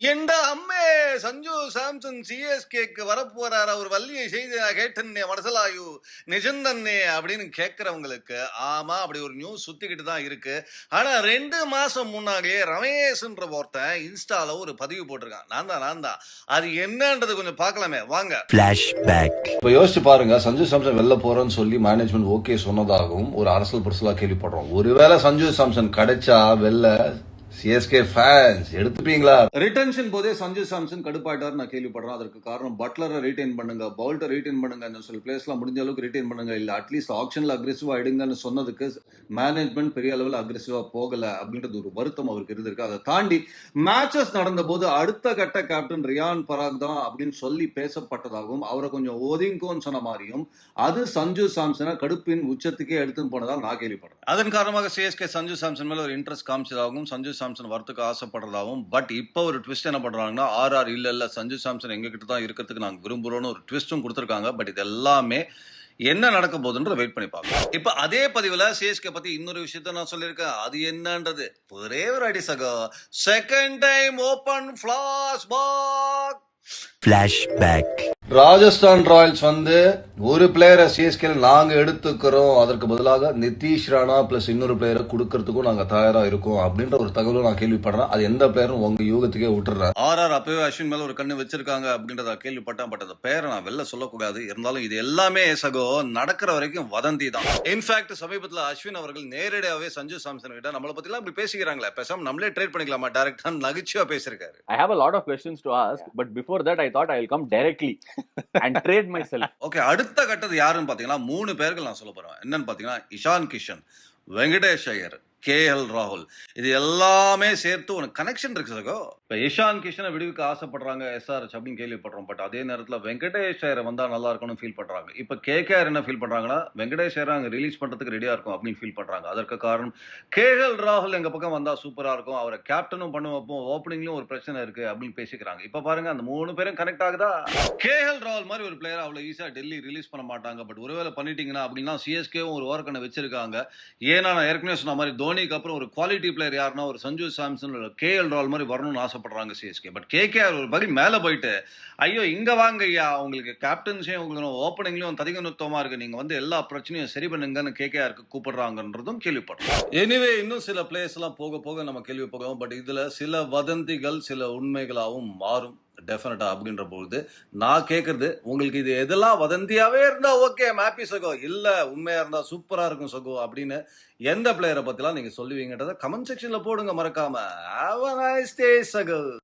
எந்த அம்மே சஞ்சு சாம்சன் சிஎஸ்கேக்கு வரப்போறார். அவர் வள்ளியை செய்து நான் கேட்டேன்னே மனசலாயு நிஜந்தன்னே அப்படின்னு கேட்கறவங்களுக்கு ஆமா அப்படி ஒரு நியூஸ் சுத்திக்கிட்டு தான் இருக்கு. ஆனா ரெண்டு மாசம் முன்னாடியே ரமேஷ்ன்ற ஒருத்தன் இன்ஸ்டால ஒரு பதிவு போட்டிருக்கான். நான் தான் நான் தான். அது என்னன்றது கொஞ்சம் பார்க்கலாமே. வாங்க. Flashback. இப்ப யோசிச்சு பாருங்க சஞ்சு சாம்சன் வெளில போறேன்னு சொல்லி மேனேஜ்மெண்ட் ஓகே சொன்னதாகவும் ஒரு அரசியல் புரசலா கேள்விப்படுறோம். ஒருவேளை சஞ்சு சாம்சன் கிடைச்சா வெளில சிஎஸ்கே ஃபேன்ஸ் எடுத்துப்பீங்களா? ரிட்டன்ஷன் போதே சஞ்சு சாம்சன் கடுப்பாயிட்டார் நான் கேள்விப்படுறேன். அதற்கு காரணம் பட்லரை ரீடைன் பண்ணுங்க பவுல்ட்டை ரீடைன் பண்ணுங்க சொல்லி பிளேஸ்லாம் முடிஞ்ச அளவுக்கு ரீடைன் பண்ணுங்க. இல்ல அட்லீஸ்ட் ஆப்ஷன்ல அக்ரெசிவா எடுங்கன்னு சொன்னதுக்கு மேனேஜ்மெண்ட் பெரிய அளவில் அக்ரெசிவா போகல அப்படின்றது ஒரு வருத்தம் அவருக்கு இருந்திருக்கு. அதை தாண்டி மேட்சஸ் நடந்த போது அடுத்த கட்ட கேப்டன் ரியான் பராக் தான் அப்படின்னு சொல்லி பேசப்பட்டதாகவும் அவரை கொஞ்சம் ஒதுங்கோன்னு சொன்ன மாதிரியும் அது சஞ்சு சாம்சனை கடுப்பின் உச்சத்துக்கே எடுத்துன்னு போனதா நான் கேள்விப்படுறேன். அதன் காரணமாக சிஎஸ்கே சஞ்சு சாம்சன் மேல ஒரு இன்ட்ரெஸ்ட் காமிச்சதாகவும் சஞ்சு சாம்சன் வரத்துக்கு ஆசைப்படுறதாகவும் பட் இப்போ ஒரு ட்விஸ்ட் என்ன பண்றாங்கன்னா ஆர் ஆர் இல்ல இல்ல சஞ்சு சாம்சன் எங்க கிட்ட தான் இருக்கிறதுக்கு நாங்க விரும்புறோம்னு ஒரு ட்விஸ்டும் கொடுத்துருக்காங்க. பட் இது எல்லாமே என்ன நடக்க போகுதுன்ற வெயிட் பண்ணி பார்க்கலாம் இப்ப அதே பதிவுல சிஎஸ்கே பத்தி இன்னொரு விஷயத்த நான் சொல்லியிருக்கேன். அது என்னன்றது? ஒரே ஒரு அடி சகோ. Second time open flashback. Rajasthan Royals வந்து ஒரு பிளேயரை சிஎஸ்கே நாங்க எடுத்துக்கிறோம் அதற்கு பதிலாக நிதிஷ் ராணா பிளஸ் இன்னொரு பிளேயரை கொடுக்கறதுக்கும் நாங்க தயாரா இருக்கோம் அப்படின்ற ஒரு தகவலும் நான் கேள்விப்படுறேன். அது எந்த பிளேயரும் உங்க யூகத்துக்கே விட்டுறேன். ஆர் ஆர் அப்பவே அஸ்வின் மேல ஒரு கண்ணு வச்சிருக்காங்க அப்படின்றத கேள்விப்பட்டேன். பட் அந்த பேரை நான் வெளில சொல்லக்கூடாது. இருந்தாலும் இது எல்லாமே சகோ நடக்கிற வரைக்கும் வதந்தி தான். இன்ஃபேக்ட் சமீபத்துல அஸ்வின் அவர்கள் நேரடியாவே சஞ்சு சாம்சன் கிட்ட நம்மளை பத்தி எல்லாம் இப்படி பேசிக்கிறாங்களே. பேசாம நம்மளே ட்ரேட் பண்ணிக்கலாமா? டேரக்டா நகைச்சுவா பேசியிருக்காரு. I have a lot of questions to ask, but before that, I thought I'll come directly and trade myself. Okay அடுத்த கட்டது யாருன்னு பாத்தீங்கன்னா மூணு பேர்கள் நான் சொல்ல போறேன். என்னன்னு பாத்தீங்கன்னா இஷான் கிஷன் வெங்கடேஷ் ஐயர். கே எல் ராகுல் இது எல்லாமே சேர்த்து உனக்கு கனெக்ஷன் இருக்கு சகோ. இப்ப இஷான் கிஷனை விடுவிக்க ஆசைப்படுறாங்க எஸ்ஆர்எச் அப்படின்னு கேள்விப்படுறோம் பட் அதே நேரத்துல வெங்கடேஷ் ஐயர் வந்தா நல்லா இருக்கும்னு ஃபீல் பண்றாங்க. இப்ப கேகேஆர் என்ன ஃபீல் பண்றாங்கன்னா வெங்கடேஷ் ஐயர் அங்க ரிலீஸ் பண்றதுக்கு ரெடியா இருக்கும் அப்படின்னு ஃபீல் பண்றாங்க. அதற்கு காரணம் கே எல் ராகுல் எங்க பக்கம் வந்தா சூப்பரா இருக்கும். அவரை கேப்டனும் பண்ண வைப்போம் ஓப்பனிங்லயும் ஒரு பிரச்சனை இருக்கு அப்படின்னு பேசிக்கிறாங்க. இப்ப பாருங்க அந்த மூணு பேரும் கனெக்ட் ஆகுதா? கே எல் ராகுல் மாதிரி ஒரு பிளேயர் அவ்வளவு ஈஸியா டெல்லி ரிலீஸ் பண்ண மாட்டாங்க. பட் ஒருவேளை பண்ணிட்டீங்கன்னா அப்படின்னா சிஎஸ்கேவும் ஒரு ஓரக்கண்ணை வச்சிருக்காங்க. ஏன்னா நான் ஏற்கனவே சொன்ன மாதிரி தோனிக்கு அப்புறம் ஒரு குவாலிட்டி பிளேயர் யாருன்னா ஒரு சஞ்சு சாம்சன் கே எல் ரால் மாதிரி வரணும்னு ஆசைப்படுறாங்க சிஎஸ்கே பட் கே கே ஒரு படி மேலே போயிட்டு ஐயோ இங்கே வாங்க ஐயா உங்களுக்கு கேப்டன்ஸையும் உங்களுக்கு ஓப்பனிங்லையும் ததிக நுத்தமாக இருக்குது நீங்கள் வந்து எல்லா பிரச்சனையும் சரி பண்ணுங்கன்னு கே கேஆருக்கு கூப்பிடுறாங்கன்றதும் கேள்விப்படுறோம் எனிவே இன்னும் சில பிளேயர்ஸ்லாம் போக போக நம்ம கேள்விப்படுறோம். பட் இதில் சில வதந்திகள் சில உண்மைகளாகவும் மாறும். டெஃபினட்டா அப்படின்ற பொழுது நான் கேட்கறது உங்களுக்கு இது எதெல்லாம் வதந்தியாவே இருந்தா ஓகே ஹாப்பி சகோ இல்ல உண்மையா இருந்தா சூப்பரா இருக்கும் சகோ அப்படின்னு எந்த பிளேயரை பத்திலாம் நீங்க சொல்லுவீங்கன்றத கமெண்ட் செக்ஷன்ல போடுங்க மறக்காம. Have a nice சகோ